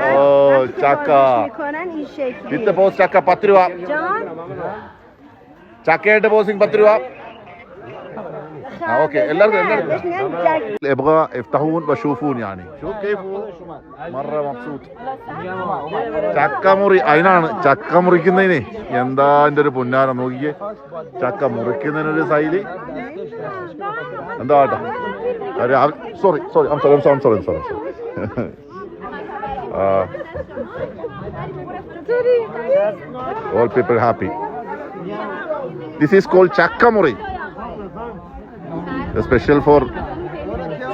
ഓ ചക്ക വിത്ത് പോസ് ചാക്ക പത്ത് രൂപ ചക്കയായിട്ട് പോസിംഗ് പത്ത് രൂപ ആ ഓക്കെ എല്ലാവർക്കും എല്ലാവർക്കും بهش میگن جک ابغى يفتحون وشوفون يعني شوف كيف هو مره مبسوط ചക്കമുറി അതിനാണ് ചക്ക മുറിക്കുന്നതിന് എന്താ എൻ്റെ ഒരു പുന്നാരം നോക്കിയേ ചക്ക മുറിക്കുന്നതിനൊരു ശൈലി എന്താ കേട്ടോ sorry sorry sorry sorry sorry sorry all people happy this is called ചക്കമുറി Special for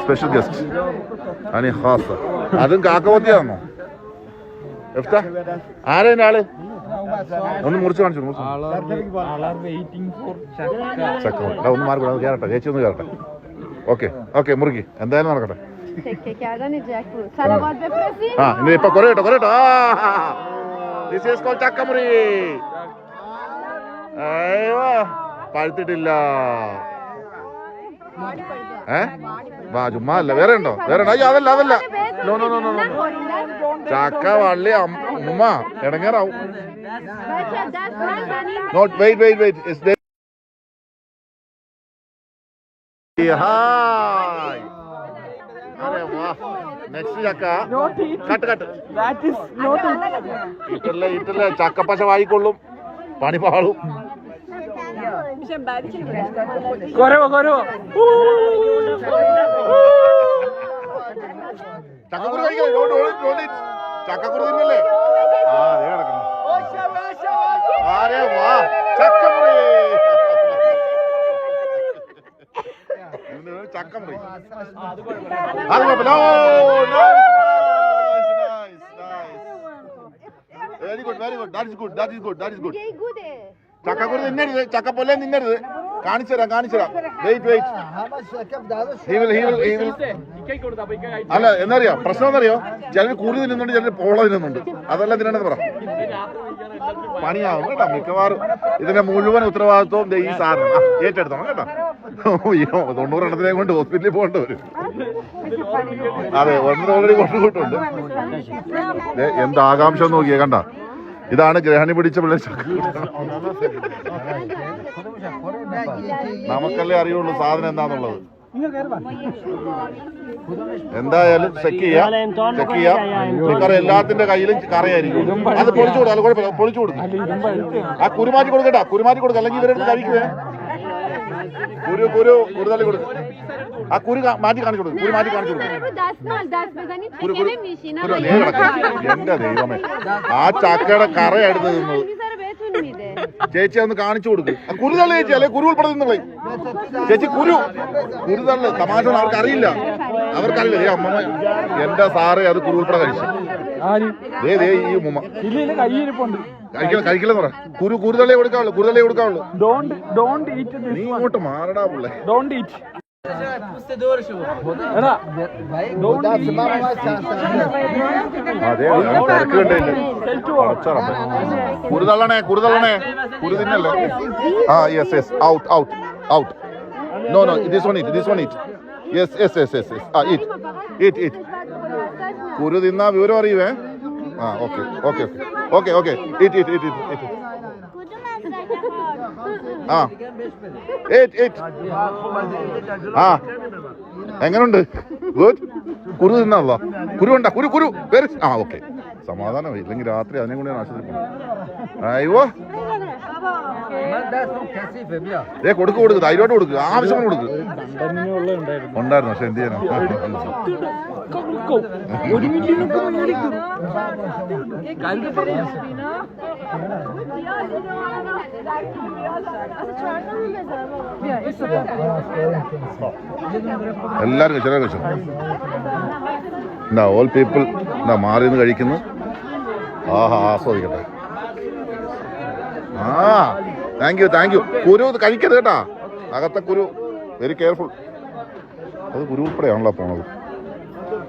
special guest any has അതും കാക്കവത്തിയാണോ എഫ്താ ആരാ ആൾ ഒന്ന് മുറിച്ച് കാണിച്ചു ചക്ക ഒന്ന് മാറി കയറട്ടെ ചേച്ചി ഒന്ന് കയറട്ടെ ഓക്കെ ഓക്കെ മുറുകി എന്തായാലും നടക്കട്ടെ ആ ഇനി ഇപ്പൊ കൊറയട്ടോ കൊറയട്ടോ ദിസ് ഈസ് ചക്കമുറി അയ്യോ പഴുത്തിട്ടില്ല ചുമ്മാല്ല വേറെ ഉണ്ടോ? വേറെ ഉണ്ടോ? അതല്ല അതല്ല. നോ നോ നോ നോ ചാക്ക വള്ളി ഉമ്മ ഇടങ്ങേറാവും. നോട്ട് വെയിറ്റ് വെയിറ്റ് ചക്കപ്പശ വായിക്കൊള്ളും പണി പാളും. করব করব টাকা করে দিই রোড রোড রোড টাকা করে দিই মেলে আর এর রাখো আরে বাহ চাক্কা মরে চাক্কা মরে আর না বলো nice nice nice very good very good that is good that is good that is good ചക്കക്കുരു തിന്നരുത് ചക്കപ്പൊല്ലേ തിന്നരുത്. കാണിച്ചു തരാം അല്ല എന്നറിയോ? പ്രശ്നം എന്നറിയോ? ചിലർ കൂടുതൽ തിന്നുന്നുണ്ട് ചിലർ പോള തിന്നുന്നുണ്ട്. അതെല്ലാം തിന്നണെന്ന് പറ. പണിയാവും കേട്ടോ മിക്കവാറും. ഇതിന്റെ മുഴുവൻ ഉത്തരവാദിത്വവും ഈ സാധനം ഏറ്റെടുത്തോണം കേട്ടോ. അയ്യോ തൊണ്ണൂറെണ്ണത്തിനെ കൊണ്ട് ഹോസ്പിറ്റലിൽ പോകേണ്ട വരും. അതെ ഒന്നര ഓൾറെഡി കൊണ്ടുപോയിട്ടുണ്ട് എന്താകാംക്ഷ നോക്കിയേ കണ്ട? ഇതാണ് ഗ്രഹണി പിടിച്ച പിള്ളേർ നമുക്കല്ലേ അറിയുള്ളൂ സാധനം എന്താന്നുള്ളത്. എന്തായാലും ചെക്ക് ചെയ്യാം. ചെക്ക് ചെയ്യാം. എല്ലാത്തിന്റെ കയ്യിലും കറയായിരിക്കും. അത് പൊളിച്ചു കൊടുക്കും അത് കുഴപ്പമില്ല. പൊളിച്ചു കൊടുക്കും. ആ കുരുമാറ്റി കൊടുക്കട്ടാ. കുരുമാറ്റി കൊടുക്കുക അല്ലെങ്കിൽ ഇവരെടുത്ത് കഴിക്കുവേ. കുരു കുരു കുരുതള്ളി കൊടുക്കും. ആ കുരു മാറ്റി കാണിച്ചു കൊടുക്കും. മാറ്റി കാണിച്ചു കൊടുക്കും. ദൈവമേ. ആ ചക്കയുടെ കറയെടുത്ത് തിന്നത് ചേച്ചി അന്ന് കാണിച്ചു കൊടുക്ക്. കുരുതള്ള ചേച്ചി അല്ലെ? കുരു ഉൾപ്പെടെ നിന്നുള്ളേ ചേച്ചി കുരു. കുരുതള്ള തമാശ അവർക്ക് അറിയില്ല. അവർക്കറിയില്ല. ഏ അമ്മ എന്റെ സാറേ അത് കുരു ഉൾപ്പെടെ കഴിച്ചു. ദേ ദേ ഈ ഉമ്മ. കഴിക്കണം കഴിക്കില്ലെന്ന് പറ. കുരു കുരുതള്ളേ കൊടുക്കാവുള്ളൂ കുരുതള്ളേ കൊടുക്കാവുള്ളൂ. നീ ഇങ്ങോട്ട് മാറടാ പിള്ളേ. അതെ തിരക്ക് കണ്ടില്ല കുരുതള്ളണേ കുരുതള്ളണേ. കുരു തിന്നല്ലേ ആ yes yes out out out no no this one it this one it yes yes yes yes yes ah it it it കുരു തിന്നാ വിവരം അറിയുവേ? ആ okay okay okay okay it it it it it ആ. ആ. എങ്ങനുണ്ട്? Good. കുരു തിന്നല്ല കുരു ഉണ്ടാ കുരു കുരു. വെരി ആ ഓക്കെ. സമാധാനമായി ഇല്ലെങ്കിൽ രാത്രി അതിനെ കൊണ്ട് ഞാൻ ആശുപത്രി അയ്യോ ഏ കൊടുക്ക് കൊടുക്ക്. ധൈര്യമായിട്ട് കൊടുക്ക്. ആവശ്യത്തിന് കൊടുക്ക്. ഉണ്ടായിരുന്നു പക്ഷെ എന്ത് ചെയ്യാനാ? ഒരു മില്ലിനൊക്കെ മേടിക്കും. എല്ലാവരും കഴിച്ചു എല്ലാവരും കഴിച്ചു എന്താ ഓൾ പീപ്പിൾ എന്താ മാറി നിന്ന് കഴിക്കുന്നു. ആഹാ ആസ്വദിക്കട്ടെ. ആ താങ്ക് യു താങ്ക് യു കുരു കഴിക്കരുത് കേട്ടാ. അകത്തെ കുരു വെരി കെയർഫുൾ അത് കുരു ഉൾപ്പെടെയാണല്ലോ പോണത്.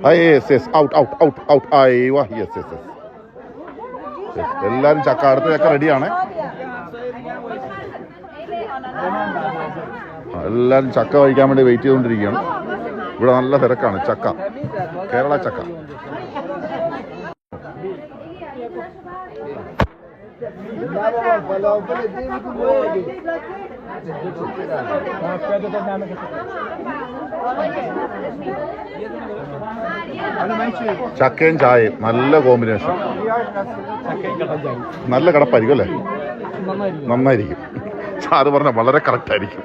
ആ yes yes out out out out അയ്യോ യെസ് യെസ് യെസ് എല്ലാവരും ചക്ക അടുത്ത ചക്ക റെഡിയാണ് എല്ലാവരും ചക്ക കഴിക്കാൻ വേണ്ടി വെയിറ്റ് ചെയ്തുകൊണ്ടിരിക്കുകയാണ് ഇവിടെ നല്ല തിരക്കാണ് ചക്ക കേരള ചക്ക ചക്കയും ചായയും നല്ല കോമ്പിനേഷൻ. നല്ല കടപ്പായിരിക്കും അല്ലേ? നന്നായിരിക്കും. സാറ് പറഞ്ഞ വളരെ കറക്റ്റ് ആയിരിക്കും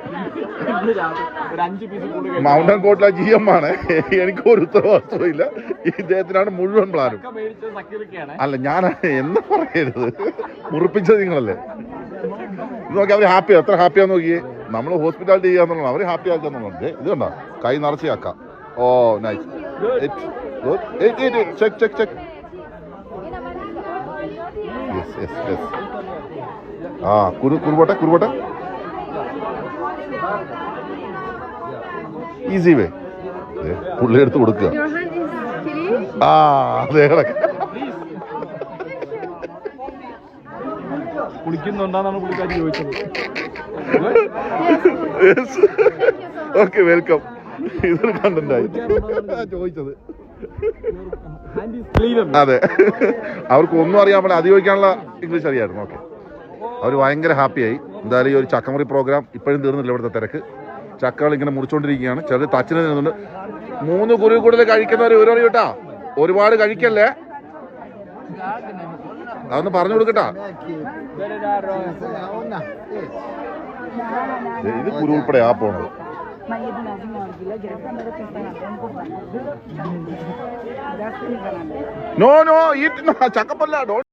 മൗണ്ടൻ കോട്ടിലെ ജി എം ആണ്. എനിക്ക് ഒരു ഉത്തരവാദിത്വം ഇല്ല. ഇദ്ദേഹത്തിനാണ് മുഴുവൻ പ്ലാനും. അല്ല ഞാൻ എന്താ പറയരുത്? മുറിപ്പിച്ചത് നിങ്ങളല്ലേ? നോക്കി അവർ ഹാപ്പിയാ എത്ര ഹാപ്പിയാന്ന് നോക്കിയേ? നമ്മൾ ഹോസ്പിറ്റാലിറ്റി ചെയ്യാന്നുള്ളത് അവർ ഹാപ്പി ആക്കാന്നുള്ളത് ഇത് കണ്ടോ? കൈ നിറച്ച് ആക്കാം ഓ nice check check check yes yes yes ആ കുരു കുരുപോട്ടെ കുരുപോട്ടെ ഈസി വേ പുള്ളി എടുത്ത് കൊടുക്കുക. ആ അതെ കിടക്ക കുളിക്കുന്നുണ്ടെന്നാണ് പുള്ളിക്കാരി ചോദിച്ചത്. ഓക്കെ വെൽക്കം ഇതൊരു കണ്ടന്റ് ആയി. ചോദിച്ചത്. ഹാൻഡ് ഈസ് ക്ലീൻ അതെ. അവർക്ക് ഒന്നും അറിയാൻ പാടില്ല അത് ചോദിക്കാനുള്ള ഇംഗ്ലീഷ് അറിയായിരുന്നു. ഓക്കെ അവർ ഭയങ്കര ഹാപ്പിയായി എന്തായാലും ഈ ഒരു ചക്കമുറി പ്രോഗ്രാം ഇപ്പോഴും തീർന്നില്ല ഇവിടുത്തെ തിരക്ക്. ചക്കകൾ ഇങ്ങനെ മുറിച്ചുകൊണ്ടിരിക്കുകയാണ് ചിലർ തച്ചിന് നിന്നുണ്ട്. മൂന്ന് കുരു കൂടുതൽ കഴിക്കുന്നവർ ഒരു കേട്ടാ ഒരുപാട് കഴിക്കല്ലേ? അതൊന്ന് പറഞ്ഞു കൊടുക്കട്ടാ. ഇത് കുരു ഉൾപ്പെടെ ആ പോണത്. നോ നോ ഈ ചക്കപ്പല്ല ഡോ